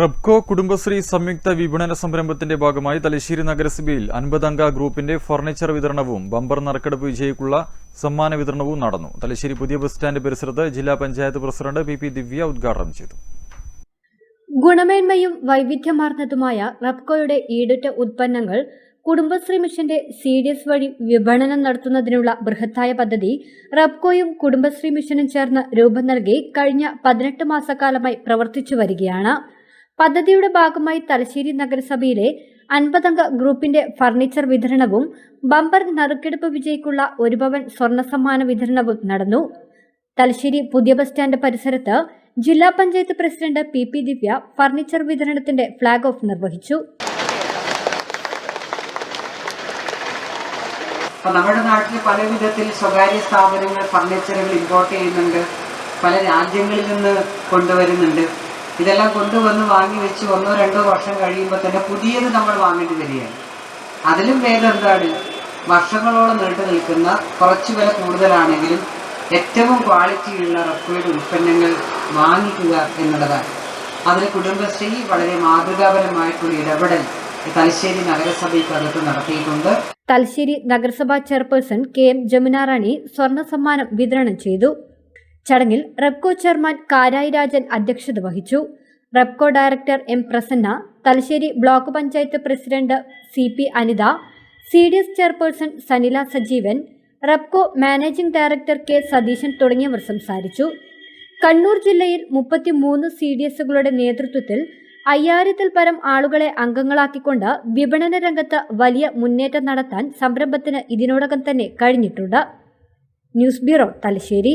റബ്കോ കുടുംബശ്രീ സംയുക്ത വിപണന സംരംഭത്തിന്റെ ഭാഗമായി തലശ്ശേരി നഗരസഭയിൽ അൻപതംഗ ഗ്രൂപ്പിന്റെ ഫർണിച്ചർ വിതരണവും ബമ്പർ നറുക്കെടുപ്പ് വിജയിക്കുള്ള സമ്മാന വിതരണവും നടന്നു. തലശ്ശേരി പുതിയ ബസ് സ്റ്റാൻഡ് പരിസരത്ത് ജില്ലാ panchayat president P P Divya ഉദ്ഘാടനം ചെയ്തു. ഗുണമേന്മയും വൈവിധ്യമാർന്നതുമായ റബ്കോയുടെ ഈടുറ്റ ഉൽപ്പന്നങ്ങൾ കുടുംബശ്രീ മിഷന്റെ സി ഡി എസ് വഴി വിപണനം നടത്തുന്നതിനുള്ള ബൃഹത്തായ പദ്ധതി റബ്കോയും കുടുംബശ്രീ മിഷനും ചേർന്ന് രൂപം നൽകി കഴിഞ്ഞ പതിനെട്ട് മാസക്കാലമായി പ്രവർത്തിച്ചു വരികയാണ്. പദ്ധതിയുടെ ഭാഗമായി തലശ്ശേരി നഗരസഭയിലെ അൻപതംഗ ഗ്രൂപ്പിന്റെ ഫർണിച്ചർ വിതരണവും ബമ്പർ നറുക്കെടുപ്പ് വിജയിക്കുള്ള ഒരു ഭവൻ സ്വർണ സമ്മാന വിതരണവും നടന്നു. തലശ്ശേരി പുതിയ ബസ് സ്റ്റാൻഡ് പരിസരത്ത് ജില്ലാ panchayat president P P Divya furniture വിതരണത്തിന്റെ ഫ്ളാഗ് ഓഫ് നിർവഹിച്ചു. നമ്മുടെ നാട്ടിൽ പല വിധത്തിൽ സ്വകാര്യ സ്ഥാപനങ്ങൾ ഫർണിച്ചറുകൾ ഇമ്പോർട്ട് ചെയ്യുന്നുണ്ട്. പല രാജ്യങ്ങളിൽ നിന്ന് കൊണ്ടുവരുന്നുണ്ട്. ഇതെല്ലാം കൊണ്ടുവന്ന് വാങ്ങി വെച്ച് ഒന്നോ രണ്ടോ വർഷം കഴിയുമ്പോൾ തന്നെ പുതിയത് നമ്മൾ വാങ്ങേണ്ടി വരികയാണ്. അതിലും ഭേദം എന്താണ്? വർഷങ്ങളോളം നീണ്ടു നിൽക്കുന്ന കുറച്ച് വില കൂടുതലാണെങ്കിലും ഏറ്റവും ക്വാളിറ്റിയുള്ള റെക്കോർഡ് ഉൽപ്പന്നങ്ങൾ വാങ്ങിക്കുക എന്നുള്ളതാണ്. അതിന് കുടുംബശ്രീ വളരെ മാതൃകാപരമായിട്ടുള്ള ഇടപെടൽ തലശ്ശേരി നഗരസഭയ്ക്കകത്ത് നടത്തിയിട്ടുണ്ട്. തലശ്ശേരി നഗരസഭാ chairperson K M Jamuna Rani സ്വർണ സമ്മാനം വിതരണം ചെയ്തു. ചടങ്ങിൽ റെപ്കോ ചെയർമാൻ കാരായി രാജൻ അധ്യക്ഷത വഹിച്ചു. Repco director M Prasanna Thalassery block panchayat president C P Anitha C D S chairperson Sanila Sajeevan Repco managing director K Satheesan തുടങ്ങിയവർ സംസാരിച്ചു. കണ്ണൂർ ജില്ലയിൽ മുപ്പത്തിമൂന്ന് സി ഡി എസുകളുടെ നേതൃത്വത്തിൽ അയ്യായിരത്തിൽ പരം ആളുകളെ അംഗങ്ങളാക്കിക്കൊണ്ട് വിപണന രംഗത്ത് വലിയ മുന്നേറ്റം നടത്താൻ സംരംഭത്തിന് ഇതിനോടകം തന്നെ കഴിഞ്ഞിട്ടുണ്ട്. News bureau Thalassery.